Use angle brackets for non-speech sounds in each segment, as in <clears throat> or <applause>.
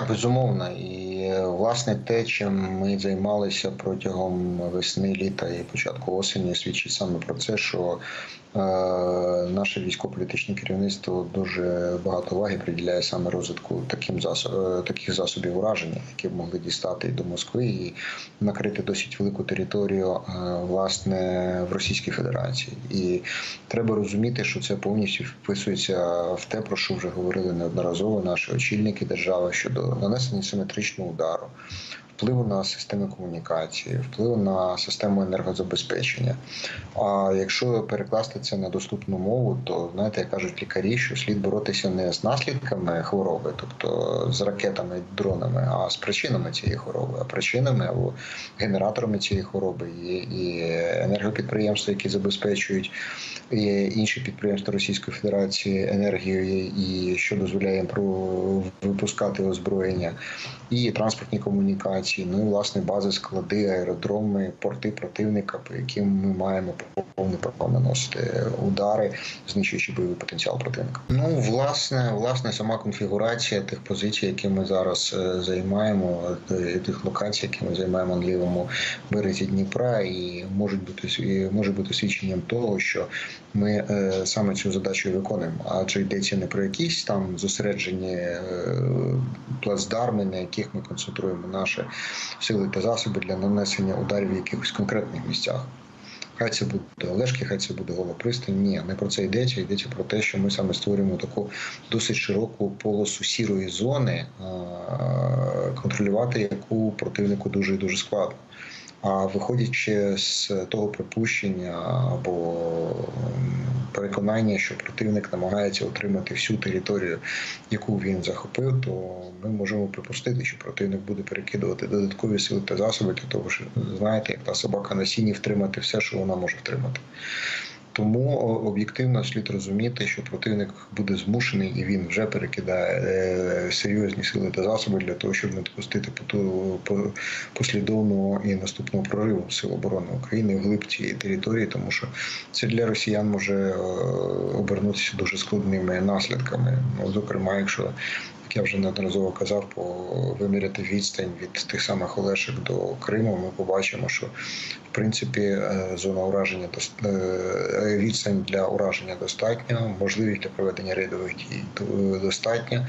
так, безумовно. І власне те, чим ми займалися протягом весни, літа і початку осені, свідчить саме про це, що е, наше військово-політичне керівництво дуже багато уваги приділяє саме розвитку таким засоб, е, таких засобів ураження, які могли дістати до Москви і накрити досить велику територію е, власне в Російській Федерації. І треба розуміти, що це повністю вписується в те, про що вже говорили неодноразово наші очільники держави щодо нанесення симетричного mudaram. Впливу на системи комунікації, впливу на систему енергозабезпечення. А якщо перекласти це на доступну мову, то знаєте, як кажуть лікарі, що слід боротися не з наслідками хвороби, тобто з ракетами, дронами, а з причинами цієї хвороби, а причинами або генераторами цієї хвороби є і енергопідприємства, які забезпечують і інші підприємства Російської Федерації енергією, і що дозволяє їм випускати озброєння, і транспортні комунікації, ну і власне бази, склади, аеродроми, порти противника, по яким ми маємо повне право наносити удари, знищуючи бойовий потенціал противника. Ну, власне, власне, сама конфігурація тих позицій, які ми зараз е, займаємо, е, тих локацій, які ми займаємо на лівому березі Дніпра, і можуть бути сві- може бути свідченням того, що ми е, саме цю задачу виконуємо. Адже йдеться не про якісь там зосереджені плацдарми, на яких ми концентруємо наші сили та засоби для нанесення ударів в якихось конкретних місцях. Хай це буде Олешки, хай це буде Голопристань. Ні, не про це йдеться. Йдеться про те, що ми саме створюємо таку досить широку полосу сірої зони, контролювати яку противнику дуже і дуже складно. А виходячи з того припущення або переконання, що противник намагається отримати всю територію, яку він захопив, то ми можемо припустити, що противник буде перекидувати додаткові сили та засоби для того, що знаєте, як та собака на сіні втримати все, що вона може втримати. Тому об'єктивно слід розуміти, що противник буде змушений і він вже перекидає е, серйозні сили та засоби для того, щоб не допустити послідовного і наступного прориву Сил оборони України вглиб цієї території, тому що це для росіян може е, обернутися дуже складними наслідками. Ну, зокрема, якщо я вже неодноразово казав, по виміряти відстань від тих самих Олешок до Криму, ми побачимо, що в принципі е, зона ураження е, відстань для ураження достатньо, можливість для проведення рейдових дій достатня.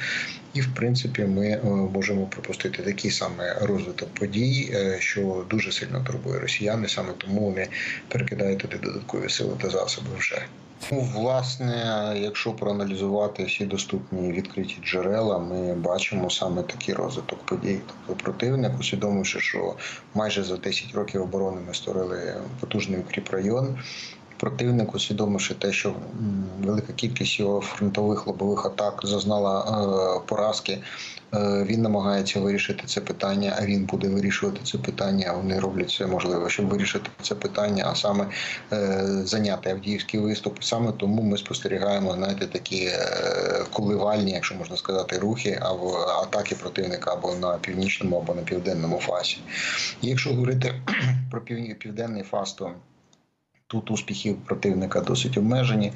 І в принципі ми е, можемо припустити такий саме розвиток подій, е, що дуже сильно турбує росіяни. Саме тому вони перекидають туди додаткові сили та засоби вже. Ну, власне, якщо проаналізувати всі доступні відкриті джерела, ми бачимо саме такий розвиток подій. Тобто противник, усвідомивши, що майже за 10 років оборони ми створили потужний укріп район. Противник, усвідомивши те, що велика кількість його фронтових лобових атак зазнала е, поразки, е, він намагається вирішити це питання, а він буде вирішувати це питання. Вони роблять все можливе, щоб вирішити це питання, а саме е, зайняти Авдіївський виступ. Саме тому ми спостерігаємо знаєте, такі коливальні, якщо можна сказати, рухи або атаки противника або на північному, або на південному фасі. Якщо говорити <clears throat> про пів- південний фас, то Тут успіхи противника досить обмежені.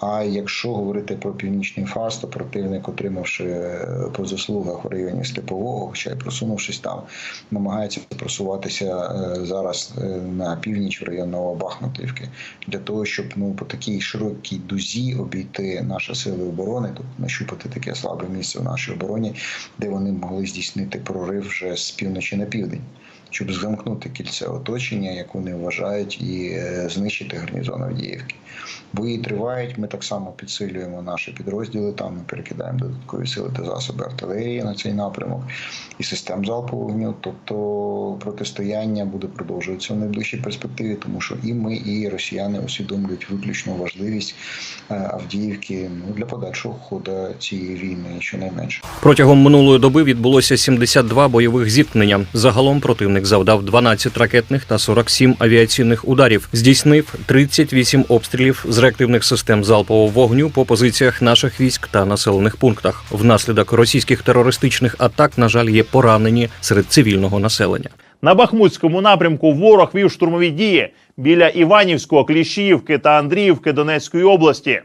А якщо говорити про північний фас, то противник, отримавши е, по заслугах в районі Степового, хоча й просунувшись там, намагається просуватися е, зараз е, на північ в район Новобахмутівки, для того, щоб ну по такій широкій дузі обійти наші сили оборони, тобто нащупати таке слабе місце в нашій обороні, де вони могли здійснити прорив вже з півночі на південь. Щоб замкнути кільце оточення, як вони вважають, і е, знищити гарнізон Авдіївки. Бої тривають. Ми так само підсилюємо наші підрозділи. Там ми перекидаємо додаткові сили та засоби артилерії на цей напрямок і систем залпового вогню. Тобто протистояння буде продовжуватися в найближчій перспективі, тому що і ми, і росіяни усвідомлюють виключну важливість е, Авдіївки ну, для подальшого ходу цієї війни, щонайменше. Протягом минулої доби відбулося 72 бойових зіткнення. Загалом противник завдав 12 ракетних та 47 авіаційних ударів. Здійснив 38 обстрілів з реактивних систем залпового вогню по позиціях наших військ та населених пунктах. Внаслідок російських терористичних атак, на жаль, є поранені серед цивільного населення. На Бахмутському напрямку ворог вів штурмові дії біля Іванівського, Кліщіївки та Андріївки Донецької області,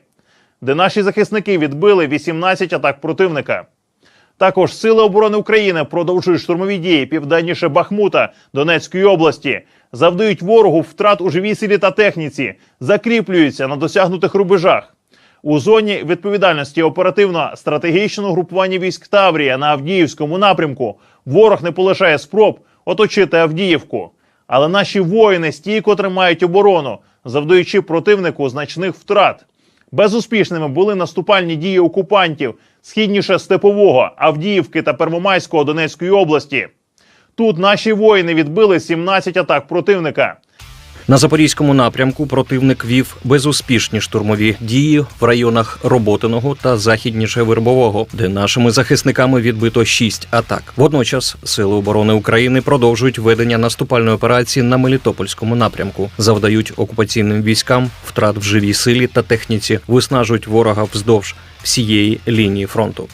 де наші захисники відбили 18 атак противника. Також Сили оборони України продовжують штурмові дії південніше Бахмута Донецької області, завдають ворогу втрат у живій силі та техніці, закріплюються на досягнутих рубежах. У зоні відповідальності оперативно-стратегічного групування військ Таврія на Авдіївському напрямку ворог не полишає спроб оточити Авдіївку. Але наші воїни стійко тримають оборону, завдаючи противнику значних втрат. Безуспішними були наступальні дії окупантів східніше Степового, Авдіївки та Первомайського Донецької області. Тут наші воїни відбили 17 атак противника. На запорізькому напрямку противник вів безуспішні штурмові дії в районах Роботиного та західніше Вербового, де нашими захисниками відбито шість атак. Водночас сили оборони України продовжують ведення наступальної операції на Мелітопольському напрямку, завдають окупаційним військам втрат в живій силі та техніці, виснажують ворога вздовж всієї лінії фронту.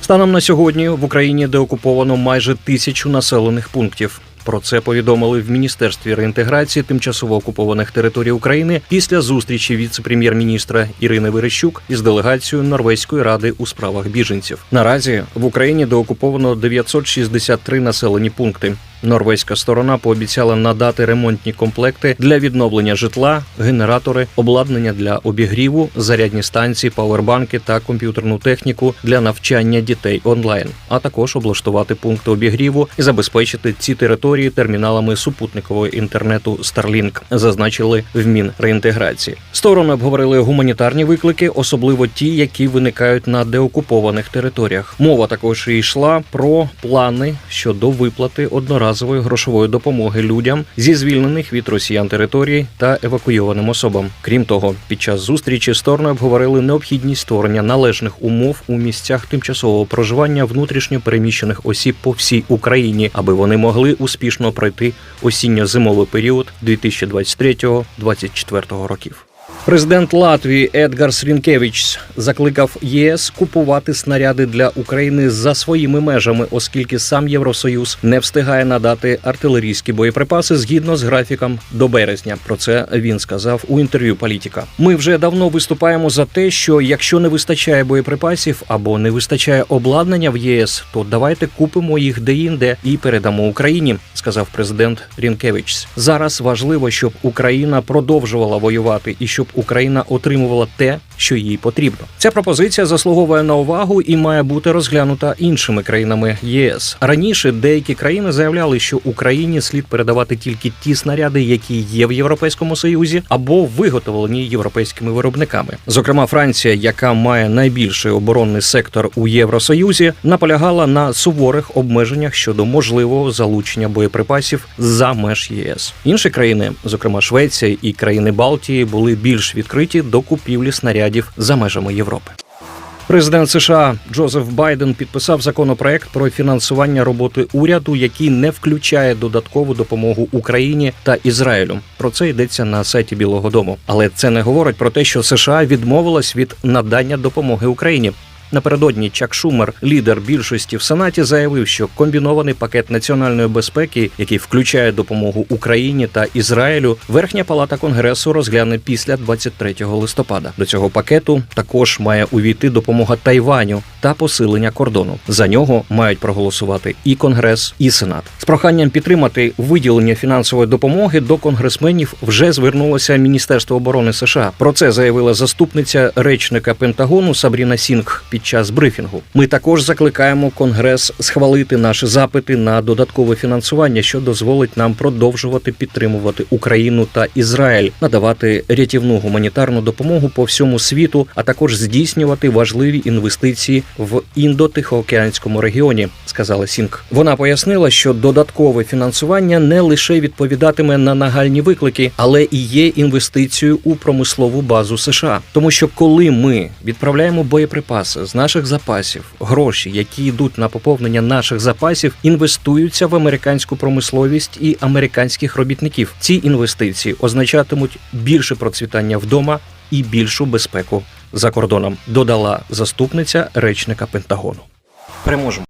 Станом на сьогодні в Україні деокуповано майже тисячу населених пунктів. Про це повідомили в міністерстві реінтеграції тимчасово окупованих територій України після зустрічі віце-прем'єр-міністра Ірини Верещук із делегацією Норвезької ради у справах біженців. Наразі в Україні деокуповано 963 населені пункти. Норвезька сторона пообіцяла надати ремонтні комплекти для відновлення житла, генератори, обладнання для обігріву, зарядні станції, павербанки та комп'ютерну техніку для навчання дітей онлайн, а також облаштувати пункти обігріву і забезпечити ці території терміналами супутникового інтернету Starlink, зазначили в Мінреінтеграції. Сторони обговорили гуманітарні виклики, особливо ті, які виникають на деокупованих територіях. Мова також йшла про плани щодо виплати одноразової грошової допомоги людям зі звільнених від росіян територій та евакуйованим особам. Крім того, під час зустрічі сторони обговорили необхідність створення належних умов у місцях тимчасового проживання внутрішньо переміщених осіб по всій Україні, аби вони могли успішно пройти осінньо-зимовий період 2023-2024 років. Президент Латвії Едгарс Рінкевич закликав ЄС купувати снаряди для України за своїми межами, оскільки сам Євросоюз не встигає надати артилерійські боєприпаси згідно з графіком до березня. Про це він сказав у інтерв'ю політика. Ми вже давно виступаємо за те, що якщо не вистачає боєприпасів або не вистачає обладнання в ЄС, то давайте купимо їх деінде і передамо Україні, сказав президент Рінкевич. Зараз важливо, щоб Україна продовжувала воювати і щоб Україна отримувала те, що їй потрібно. Ця пропозиція заслуговує на увагу і має бути розглянута іншими країнами ЄС. Раніше деякі країни заявляли, що Україні слід передавати тільки ті снаряди, які є в Європейському Союзі, або виготовлені європейськими виробниками. Зокрема, Франція, яка має найбільший оборонний сектор у Євросоюзі, наполягала на суворих обмеженнях щодо можливого залучення боєприпасів за меж ЄС. Інші країни, зокрема Швеція і країни Балтії, були більш відкриті до купівлі снарядів за межами Європи. Президент США Джозеф Байден підписав законопроект про фінансування роботи уряду, який не включає додаткову допомогу Україні та Ізраїлю. Про це йдеться на сайті Білого Дому. Але це не говорить про те, що США відмовилась від надання допомоги Україні. Напередодні Чак Шумер, лідер більшості в Сенаті, заявив, що комбінований пакет національної безпеки, який включає допомогу Україні та Ізраїлю, верхня палата конгресу розгляне після 23 листопада. До цього пакету також має увійти допомога Тайваню та посилення кордону. За нього мають проголосувати і конгрес, і сенат. З проханням підтримати виділення фінансової допомоги до конгресменів вже звернулося Міністерство оборони США. Про це заявила заступниця речника Пентагону Сабріна Сінг під час брифінгу. Ми також закликаємо Конгрес схвалити наші запити на додаткове фінансування, що дозволить нам продовжувати підтримувати Україну та Ізраїль, надавати рятівну гуманітарну допомогу по всьому світу, а також здійснювати важливі інвестиції в індо-тихоокеанському регіоні, сказала Сінг. Вона пояснила, що додаткове фінансування не лише відповідатиме на нагальні виклики, але і є інвестицією у промислову базу США. Тому що коли ми відправляємо боєприпаси наших запасів, гроші, які йдуть на поповнення наших запасів, інвестуються в американську промисловість і американських робітників. Ці інвестиції означатимуть більше процвітання вдома і більшу безпеку за кордоном, додала заступниця речника Пентагону. Переможемо.